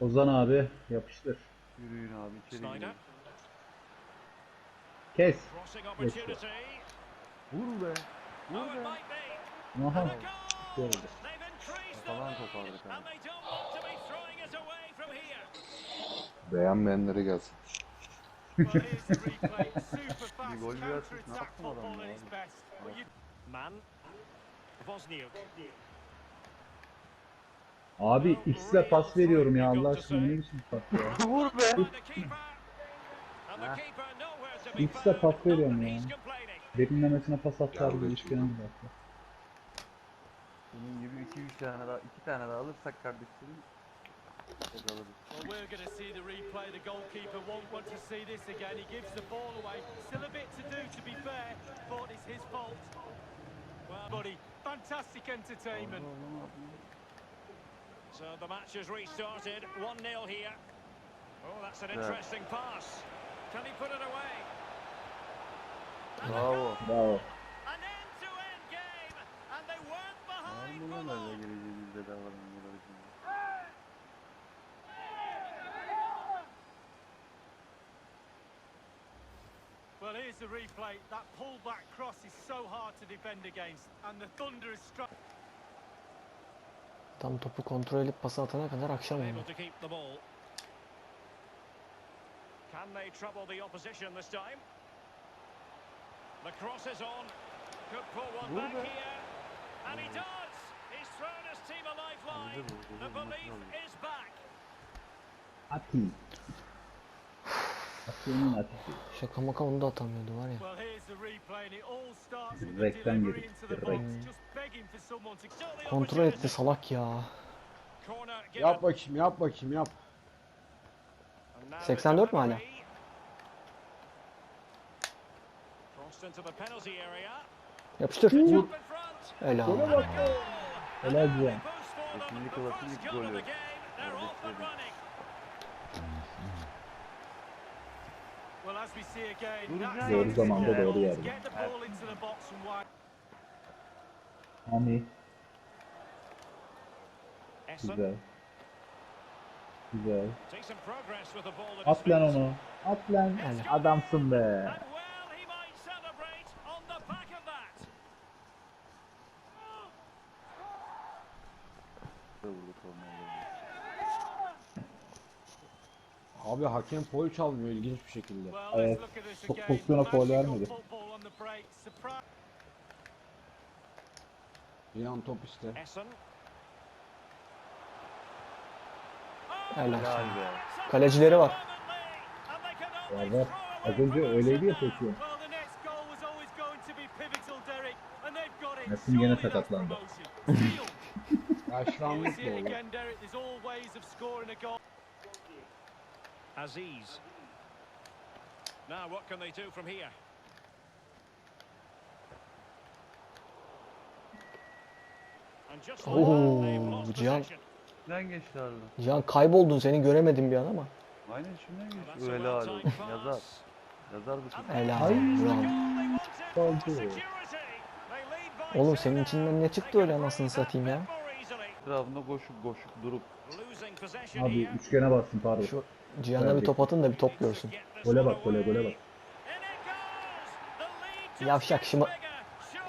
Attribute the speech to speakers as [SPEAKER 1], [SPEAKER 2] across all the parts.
[SPEAKER 1] Ozan abi yapıştır.
[SPEAKER 2] Yürüyün abi içeri girin.
[SPEAKER 1] Kes.
[SPEAKER 3] opportunity.
[SPEAKER 2] Vur be.
[SPEAKER 3] Oh,
[SPEAKER 2] Vur
[SPEAKER 3] it
[SPEAKER 2] be.
[SPEAKER 1] Aha.
[SPEAKER 3] The
[SPEAKER 2] Kafadan kopardık abi.
[SPEAKER 4] Beğenmeyenlere gelsin.
[SPEAKER 2] Bir gol bir assist, ne
[SPEAKER 5] counter-attack
[SPEAKER 2] yaptın adamı
[SPEAKER 5] football at
[SPEAKER 2] ya?
[SPEAKER 5] its best. Well, you
[SPEAKER 3] Man, Wozniak.
[SPEAKER 1] Abi X'e pas veriyorum ya Allah aşkına ne biçim pas ya.
[SPEAKER 2] Vur be.
[SPEAKER 3] Found.
[SPEAKER 1] pas veriyorum ya. Derinlemesine pas atlar gibi bir dakika.
[SPEAKER 2] Bunun gibi 2-3 tane daha 2 tane daha alırsak kardeşlerim.
[SPEAKER 5] Well, we're going to see the replay. The goalkeeper won't want to see this again. He gives the ball away. Still a bit to do, to be fair. Thought it's his fault. Well, buddy, fantastic entertainment.
[SPEAKER 3] So the match has restarted. 1-0 here. Oh, that's an
[SPEAKER 2] Yeah.
[SPEAKER 3] interesting pass. Can he put it away? And no.
[SPEAKER 2] Bravo.
[SPEAKER 3] An end-to-end game, and they weren't behind for long.
[SPEAKER 2] böyle geleceğiz bedavadan böyle şimdi.
[SPEAKER 5] Well, here's the replay. That pull-back cross is so hard to defend against. And the Thunder is struck.
[SPEAKER 6] Tam topu kontrol edip pas atana kadar akşam oldu.
[SPEAKER 3] Can they trouble the opposition this time? The cross is on. Could pull one back here. And he does. He's thrown his team a lifeline. The belief is back.
[SPEAKER 1] Ati. Ati'nin atisi.
[SPEAKER 6] Şaka maka onu da atamıyordu var ya.
[SPEAKER 1] Direkten
[SPEAKER 5] the
[SPEAKER 1] direkt.
[SPEAKER 6] Kontrol etti salak ya.
[SPEAKER 7] Yap bakayım yap bakayım yap.
[SPEAKER 3] And now the
[SPEAKER 6] 84 mu hala? Yapıştır.
[SPEAKER 3] Front.
[SPEAKER 6] Helal.
[SPEAKER 1] Helal
[SPEAKER 3] them.
[SPEAKER 2] Kesinlikle
[SPEAKER 3] first
[SPEAKER 2] ilk golü.
[SPEAKER 3] the game. They're off and running.
[SPEAKER 5] Well, as we see again,
[SPEAKER 2] Vuracak.
[SPEAKER 5] that's
[SPEAKER 1] Doğru zamanda doğru yerde.
[SPEAKER 5] Get the ball into the box and wide.
[SPEAKER 1] Ami.
[SPEAKER 3] Essen
[SPEAKER 1] Güzel. Güzel.
[SPEAKER 3] at
[SPEAKER 1] lan onu. At lan. Adamsın be.
[SPEAKER 3] And well, he might celebrate on the back of that.
[SPEAKER 2] Da vurdu kornerleri.
[SPEAKER 7] Abi hakem foul çalmıyor ilginç bir şekilde.
[SPEAKER 1] Evet, pozisyona faul
[SPEAKER 5] Magical
[SPEAKER 1] vermedi.
[SPEAKER 7] Yan top işte.
[SPEAKER 6] Helal.
[SPEAKER 2] Be.
[SPEAKER 6] Kalecileri var.
[SPEAKER 1] Var Az önce öyleydi ya
[SPEAKER 3] now.
[SPEAKER 1] peki.
[SPEAKER 5] Well, the next goal was always going to be pivotal, Derek, and they've got it.
[SPEAKER 1] Yasin gene sakatlandı.
[SPEAKER 7] Yaşlanmış
[SPEAKER 5] see it
[SPEAKER 7] bu oğlum.
[SPEAKER 5] again, Derek. There's all ways of scoring a goal.
[SPEAKER 3] Aziz. Now, what can they do from here?
[SPEAKER 6] Oo, Cihan.
[SPEAKER 2] Kimden geçti abi?
[SPEAKER 6] Cihan kayboldun seni göremedim bir an ama.
[SPEAKER 2] Aynen
[SPEAKER 3] that's
[SPEAKER 2] geçti.
[SPEAKER 3] a
[SPEAKER 2] Helal
[SPEAKER 3] well-timed
[SPEAKER 2] olsun. Yazar. Yazar bu çocuk.
[SPEAKER 6] Helal. Bravo. Oğlum senin içinden ne çıktı öyle anasını satayım ya.
[SPEAKER 2] Etrafında koşup koşup durup.
[SPEAKER 1] Abi üçgene bassın pardon.
[SPEAKER 6] Şu Cihan'a bir top atın da bir top görsün.
[SPEAKER 1] Gole bak gole gole bak.
[SPEAKER 6] Yavşak, şıma-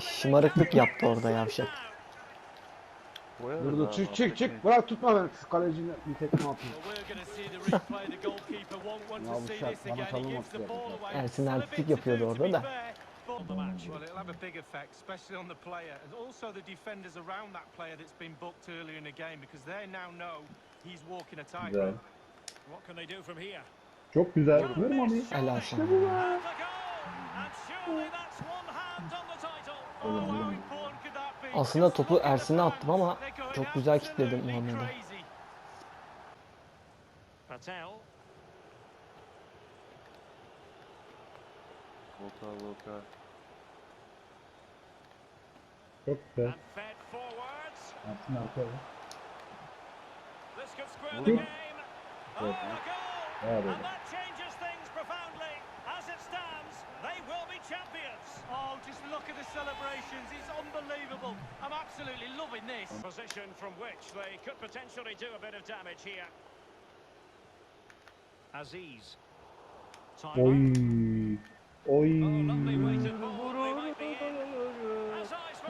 [SPEAKER 6] şımarıklık yaptı orada yavşak.
[SPEAKER 7] Dur çık çık çık. Bırak tutma beni. Şu kalecine bir tekme atayım. Ya bu şart bana
[SPEAKER 5] ball away.
[SPEAKER 6] Ersin artistik yapıyordu orada da.
[SPEAKER 5] Well, it'll have a big effect, especially on the player, and also the defenders around that player that's been booked earlier in the game, because they now know he's walking a
[SPEAKER 1] Güzel.
[SPEAKER 5] tightrope.
[SPEAKER 1] Çok güzel. Vur Mami.
[SPEAKER 6] Helal sana.
[SPEAKER 5] Oh, be?
[SPEAKER 6] Aslında topu Ersin'e attım ama çok güzel kitledim Muhammed'e.
[SPEAKER 2] Volta volta.
[SPEAKER 1] Çok güzel. Ersin arkaya.
[SPEAKER 3] This could square
[SPEAKER 1] Vur.
[SPEAKER 3] the game.
[SPEAKER 1] Evet.
[SPEAKER 3] a goal.
[SPEAKER 1] Bravo.
[SPEAKER 3] And that changes things profoundly. As it stands, they will be champions.
[SPEAKER 5] Oh, just look at the celebrations. It's unbelievable. I'm absolutely loving this.
[SPEAKER 3] Position from which they could potentially do a bit of damage here. Aziz.
[SPEAKER 1] Oy. Oy.
[SPEAKER 3] Oh. They might be.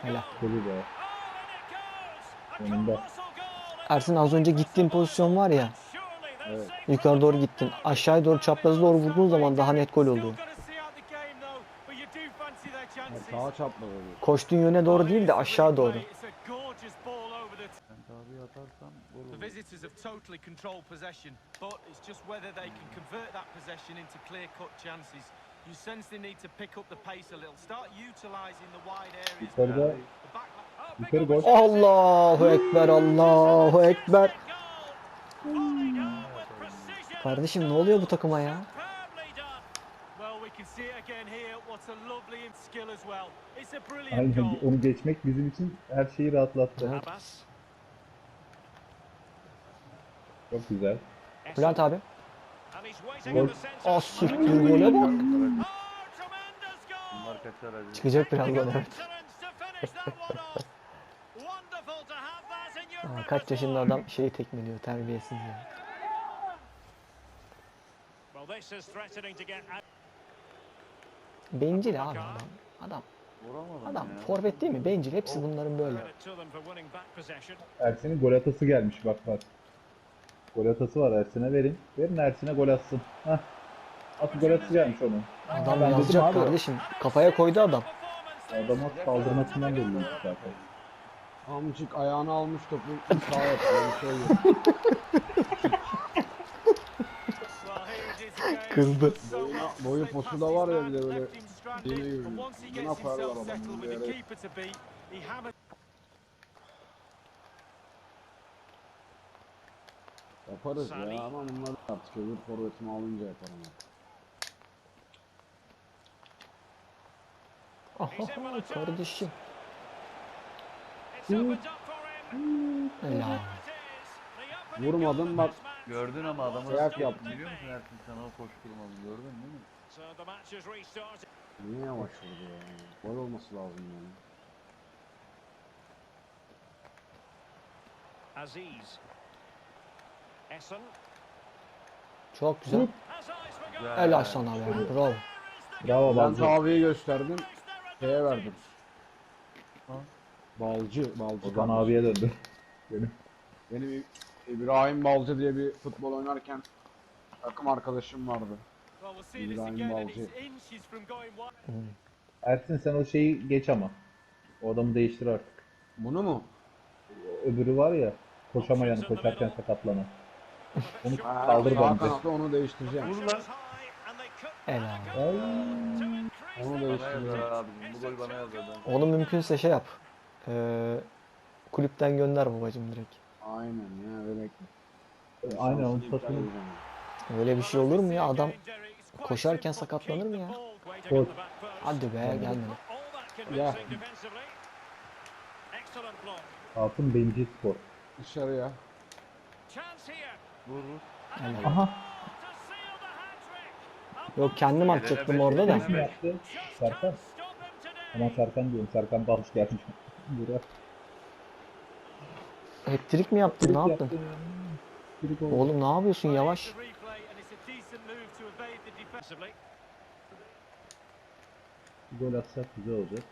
[SPEAKER 3] Oh,
[SPEAKER 1] Önünde.
[SPEAKER 6] Ersin az önce gittiğin pozisyon var ya.
[SPEAKER 7] Evet.
[SPEAKER 6] Yukarı doğru gittin. Aşağıya doğru çaprazı doğru vurduğun zaman daha net gol oluyor.
[SPEAKER 5] chances.
[SPEAKER 7] Sağa çapraz oluyor.
[SPEAKER 6] Koştuğun yöne doğru değil de aşağı doğru.
[SPEAKER 2] Ben tabi atarsam gol
[SPEAKER 5] The
[SPEAKER 2] olur.
[SPEAKER 5] visitors have totally controlled possession, but it's just whether they can convert that possession into clear-cut chances. You sense they need to pick up the pace a little, start utilising the wide areas.
[SPEAKER 1] Yukarıda
[SPEAKER 5] The back
[SPEAKER 3] big
[SPEAKER 1] yukarı gol.
[SPEAKER 6] Allahu Ekber, Allahu Ekber. Kardeşim ne oluyor bu takıma ya?
[SPEAKER 1] Aynen onu geçmek bizim için her şeyi rahatlattı.
[SPEAKER 6] Evet.
[SPEAKER 1] Çok güzel.
[SPEAKER 6] Bülent abi.
[SPEAKER 1] Gol.
[SPEAKER 6] Ah siktir gole bak.
[SPEAKER 3] Oh.
[SPEAKER 6] Çıkacak evet.
[SPEAKER 3] İn your
[SPEAKER 6] Aa, kaç yaşında adam şeyi tekmeliyor terbiyesiz ya.
[SPEAKER 3] Well, this is threatening to get out.
[SPEAKER 6] Bencil abi adam. Adam,
[SPEAKER 2] Vuramadım
[SPEAKER 6] adam
[SPEAKER 2] ya.
[SPEAKER 6] forvet değil mi? Bencil. Hepsi bunların böyle.
[SPEAKER 1] Ersin'in gol atası gelmiş bak bak. Gol atası var Ersin'e verin. Verin Ersin'e gol atsın. Hah. At gol atası gelmiş onun.
[SPEAKER 6] Adam
[SPEAKER 1] Ben
[SPEAKER 6] yazacak
[SPEAKER 1] abi.
[SPEAKER 6] kardeşim. Kafaya koydu adam.
[SPEAKER 1] Adama kaldırmasından belli zaten.
[SPEAKER 7] Amcık ayağını almış topu sağa yapıyor. Bir şey yok.
[SPEAKER 5] Well, here it is again.
[SPEAKER 6] Kızdı.
[SPEAKER 7] Boyuna- boyu posu da var ya bir de böyle deli yürüyor. Buna
[SPEAKER 5] he hammers
[SPEAKER 7] Yaparız ya ama bunlar artık öbür forvetimi alınca yaparım. ya.
[SPEAKER 6] Aha, kardeşim. Helal.
[SPEAKER 7] Vurmadım, bak.
[SPEAKER 2] Gördün ama adamı
[SPEAKER 7] Ayak yaptı.
[SPEAKER 2] biliyor musun Ersin sen o koşturmadın gördün değil mi?
[SPEAKER 7] Niye yavaş vurdu ya? Gol olması lazım yani.
[SPEAKER 3] Aziz. Essen.
[SPEAKER 6] Çok güzel. Helal sana be. Bravo.
[SPEAKER 1] Bravo
[SPEAKER 7] Ben
[SPEAKER 1] Balcı.
[SPEAKER 7] taviyi gösterdim. Şeye verdim. Balcı, Balcı.
[SPEAKER 1] Ozan abiye döndü. Benim.
[SPEAKER 7] Benim İbrahim Balcı diye bir futbol oynarken takım arkadaşım vardı. İbrahim Balcı.
[SPEAKER 1] Ersin sen o şeyi geç ama. O adamı değiştir artık.
[SPEAKER 7] Bunu mu?
[SPEAKER 1] Öbürü var ya. Koşamayan, koşarken sakatlanan. Onu
[SPEAKER 7] Ha,
[SPEAKER 1] kaldır
[SPEAKER 7] sağ
[SPEAKER 1] bence.
[SPEAKER 7] kanatta onu değiştireceğim.
[SPEAKER 3] Could
[SPEAKER 6] Helal.
[SPEAKER 1] Ay.
[SPEAKER 7] Onu
[SPEAKER 3] their
[SPEAKER 7] değiştir.
[SPEAKER 2] Bana
[SPEAKER 3] advantage.
[SPEAKER 2] yazar abicim bu gol bana yazar ben.
[SPEAKER 6] Onu mümkünse şey yap. Ee, kulüpten gönder babacım direkt.
[SPEAKER 7] Aynen ya öyle.
[SPEAKER 1] Aynen onu
[SPEAKER 7] Şansını iptal
[SPEAKER 1] satın.
[SPEAKER 7] edeceğim.
[SPEAKER 6] Öyle bir şey olur mu ya? Adam koşarken sakatlanır mı ya?
[SPEAKER 1] Gol.
[SPEAKER 6] Hadi be gelmedi.
[SPEAKER 7] Ya.
[SPEAKER 1] Altın bencil spor.
[SPEAKER 7] Dışarıya.
[SPEAKER 3] Chance here.
[SPEAKER 2] Vur vur.
[SPEAKER 6] Helal.
[SPEAKER 1] Aha.
[SPEAKER 6] Yok kendim atacaktım orada da.
[SPEAKER 1] Serkan. Ama Serkan diyorum. Serkan Balcı gelmiş. Buraya.
[SPEAKER 6] Hat-trick mi yaptın? Ne
[SPEAKER 1] Trik
[SPEAKER 6] yaptın?
[SPEAKER 1] yaptı. Trik oldu.
[SPEAKER 6] Oğlum ne yapıyorsun yavaş?
[SPEAKER 1] Gol atsak güzel olacak.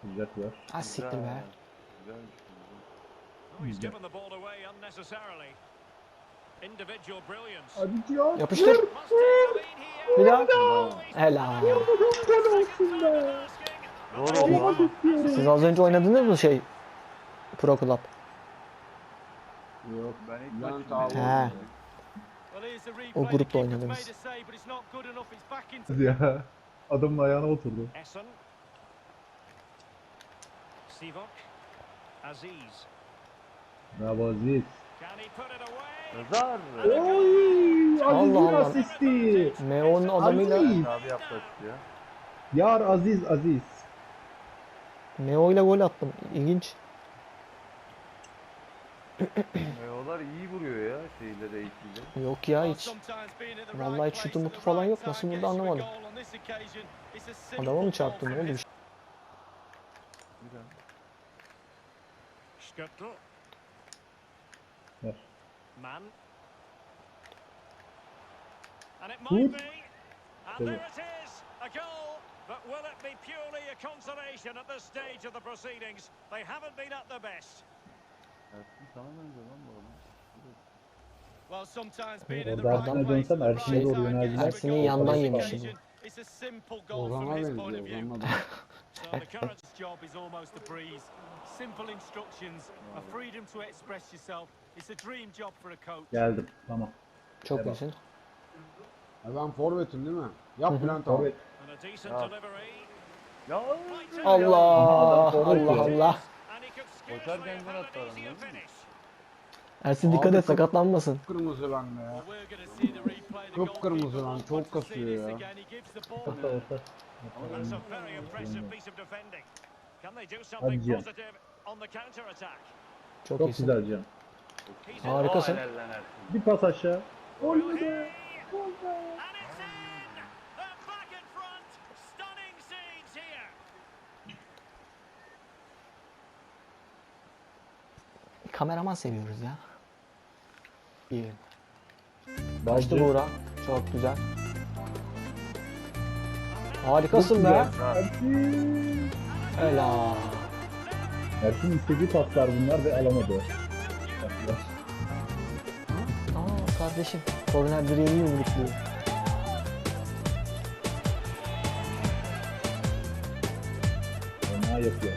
[SPEAKER 1] Sıcaklar.
[SPEAKER 6] Ha siktir be.
[SPEAKER 2] Güzel.
[SPEAKER 3] Oh.
[SPEAKER 1] Hadi ya.
[SPEAKER 6] Yapıştır. Bir daha. Helal. Siz az önce oynadınız mı şey? Pro Club.
[SPEAKER 7] Yok.
[SPEAKER 2] Ben ilk
[SPEAKER 5] here's the replay.
[SPEAKER 6] O
[SPEAKER 5] keeper's
[SPEAKER 6] oynadınız.
[SPEAKER 1] Ya. Adamın ayağına oturdu.
[SPEAKER 3] Essen. Sivok. Aziz.
[SPEAKER 1] Bravo Aziz.
[SPEAKER 3] Can he put it away?
[SPEAKER 2] Yazar.
[SPEAKER 1] Oy! Aziz'in
[SPEAKER 6] Allah
[SPEAKER 1] asisti.
[SPEAKER 6] Meo'nun adamıyla
[SPEAKER 1] Aziz.
[SPEAKER 2] Abi yaptı ya.
[SPEAKER 1] Yar Aziz Aziz.
[SPEAKER 6] Meo ile gol attım. İlginç.
[SPEAKER 2] Meolar iyi vuruyor ya şeyle de eğitiyle.
[SPEAKER 6] Yok ya hiç. Vallahi hiç şutu mutu falan yok. Nasıl vurdu anlamadım. Adama mı çarptı ne oldu? bir şey?
[SPEAKER 3] Man. And it
[SPEAKER 1] Good.
[SPEAKER 3] might be. And
[SPEAKER 1] Good.
[SPEAKER 3] there it is, a goal. But will it be purely a consolation at this stage of the proceedings? They haven't been at their best.
[SPEAKER 2] Sana benziyor lan bu adam.
[SPEAKER 5] Well, sometimes being in the
[SPEAKER 1] Orada
[SPEAKER 5] right
[SPEAKER 1] Ersin'e
[SPEAKER 5] place
[SPEAKER 1] dönsem
[SPEAKER 5] at the
[SPEAKER 1] Ersin'e
[SPEAKER 5] right
[SPEAKER 1] doğru
[SPEAKER 5] time
[SPEAKER 1] yöneldiler.
[SPEAKER 6] Ersin'in yandan
[SPEAKER 5] goal
[SPEAKER 7] Ozan'a
[SPEAKER 5] from his point
[SPEAKER 7] benziyor.
[SPEAKER 5] of view.
[SPEAKER 7] Ozan'la
[SPEAKER 3] the current job is almost a breeze. Simple instructions, a freedom to express yourself. It's a dream job for a coach.
[SPEAKER 1] Geldim. Tamam.
[SPEAKER 6] Çok iyisin.
[SPEAKER 7] Ya ben forvetim değil mi? Yap Bülent abi.
[SPEAKER 2] Ya.
[SPEAKER 6] Allah Allah Allah.
[SPEAKER 2] Gol
[SPEAKER 3] have
[SPEAKER 2] attı
[SPEAKER 3] had an
[SPEAKER 2] adam,
[SPEAKER 3] easier
[SPEAKER 2] değil mi?
[SPEAKER 3] finish.
[SPEAKER 6] Ersin dikkat
[SPEAKER 7] Abi
[SPEAKER 6] et
[SPEAKER 7] çok-
[SPEAKER 6] sakatlanmasın.
[SPEAKER 7] Kırmızı bende ya. Kıpkırmızı lan, çok kasıyor ya.
[SPEAKER 1] Orta orta.
[SPEAKER 3] Something
[SPEAKER 1] Cihan.
[SPEAKER 6] Çok
[SPEAKER 1] Çok
[SPEAKER 6] iyisin.
[SPEAKER 1] güzel Can.
[SPEAKER 6] Harikasın.
[SPEAKER 2] Aa, helal lan Ersin.
[SPEAKER 1] Bir pas aşağı.
[SPEAKER 3] Here!
[SPEAKER 6] Kameraman seviyoruz ya. İyi. Kaçtı. Buğra. Çok güzel. Harikasın be.
[SPEAKER 1] Ersin.
[SPEAKER 6] Helal.
[SPEAKER 1] Ersin istediği paslar bunlar ve alamadı.
[SPEAKER 6] Aa kardeşim. Korner direğini yumrukluyor.
[SPEAKER 1] Fena yapıyor.